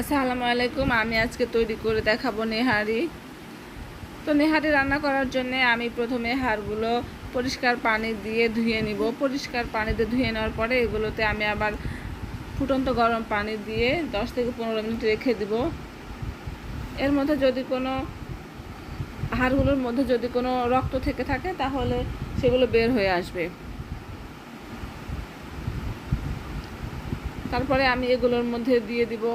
আসসালামু আলাইকুম আমি আজকে তৈরি করে দেখাবো নেহারি। তো নেহারি রান্না করার জন্য আমি প্রথমে হাড়গুলো পরিষ্কার পানি দিয়ে ধুয়ে নিব। পরিষ্কার পানিতে ধুয়ে নেওয়ার পরে এগুলোতে আমি আবার ফুটন্ত গরম পানি দিয়ে দশ থেকে পনেরো মিনিট রেখে দিব। এর মধ্যে যদি কোনো, হাড়গুলোর মধ্যে যদি কোনো রক্ত থেকে থাকে তাহলে সেগুলো বের হয়ে আসবে। তারপরে আমি এগুলোর মধ্যে দিয়ে দিব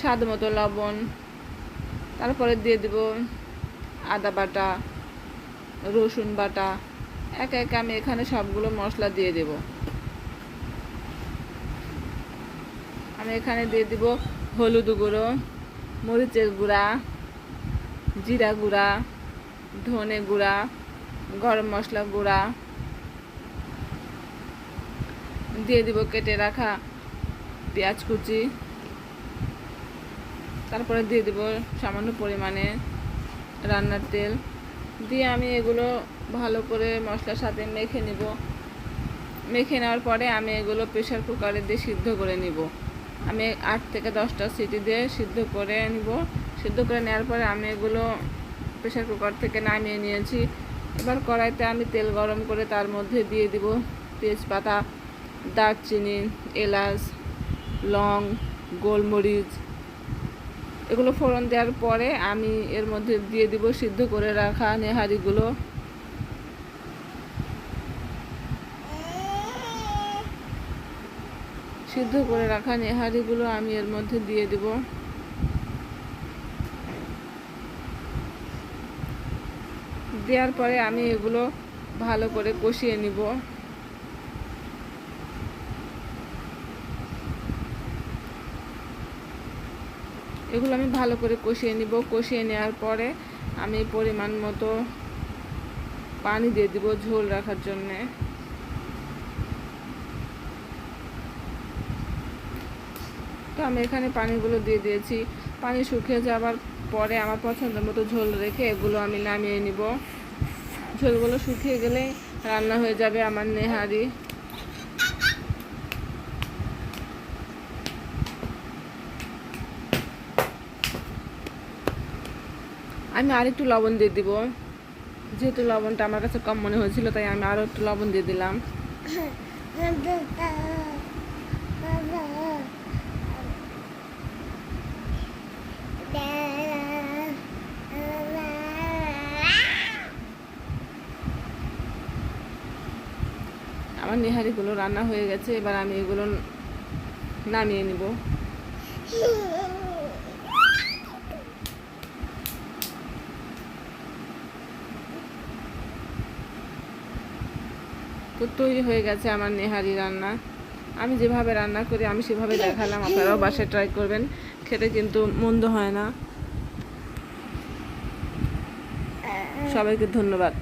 স্বাদ মতো লবণ, তারপরে দিয়ে দিব আদা বাটা, রসুন বাটা। একে একে আমি এখানে সবগুলো মশলা দিয়ে দেব। আমি এখানে দিয়ে দিব হলুদ গুঁড়ো, মরিচের গুঁড়া, জিরা গুঁড়া, ধনে গুঁড়া, গরম মশলা গুঁড়া। দিয়ে দিব কেটে রাখা পেঁয়াজ কুচি। তারপরে দিয়ে দিব সামান্য পরিমাণে রান্নার তেল। দিয়ে আমি এগুলো ভালো করে মশলার সাথে মেখে নিব। মেখে নেওয়ার পরে আমি এগুলো প্রেশার কুকারে দিয়ে সিদ্ধ করে নিব। আমি আট থেকে দশটা সিটি দিয়ে সিদ্ধ করে নিব। সিদ্ধ করে নেওয়ার পরে আমি এগুলো প্রেশার কুকার থেকে নামিয়ে নিয়েছি। এবার কড়াইতে আমি তেল গরম করে তার মধ্যে দিয়ে দিব তেজপাতা, দারচিনি, এলাচ, লং, গোলমরিচ এগুলো ফোড়ন দেওয়ার পরে আমি এর মধ্যে দিয়ে দিব সিদ্ধ করে রাখা নেহারিগুলো। সিদ্ধ করে রাখা নেহারিগুলো আমি এর মধ্যে দিয়ে দিব। দেওয়ার পরে আমি এগুলো ভালো করে কষিয়ে নিব। এগুলো আমি ভালো করে কষিয়ে নিব। কষিয়ে নেওয়ার পরে আমি পরিমাণ মতো পানি দিয়ে দিব ঝোল রাখার জন্যে। তো আমি এখানে পানিগুলো দিয়ে দিয়েছি। পানি শুকিয়ে যাওয়ার পরে আমার পছন্দ মতো ঝোল রেখে এগুলো আমি নামিয়ে নিব। ঝোলগুলো শুকিয়ে গেলে রান্না হয়ে যাবে আমার নেহারি। আমি আর একটু লবণ দিয়ে দিব। যেহেতু লবণটা আমার কাছে কম মনে হয়েছিল, তাই আমি আরও একটু লবণ দিয়ে দিলাম। আমার নিহারিগুলো রান্না হয়ে গেছে, এবার আমি এগুলো নামিয়ে নিব। তৈরি হয়ে গেছে আমার নেহারি রান্না। আমি যেভাবে রান্না করি, আমি সেভাবে দেখালাম, আপনারাও বাসায় ট্রাই করবেন। খেতে কিন্তু মন্দ হয় না। সবাইকে ধন্যবাদ।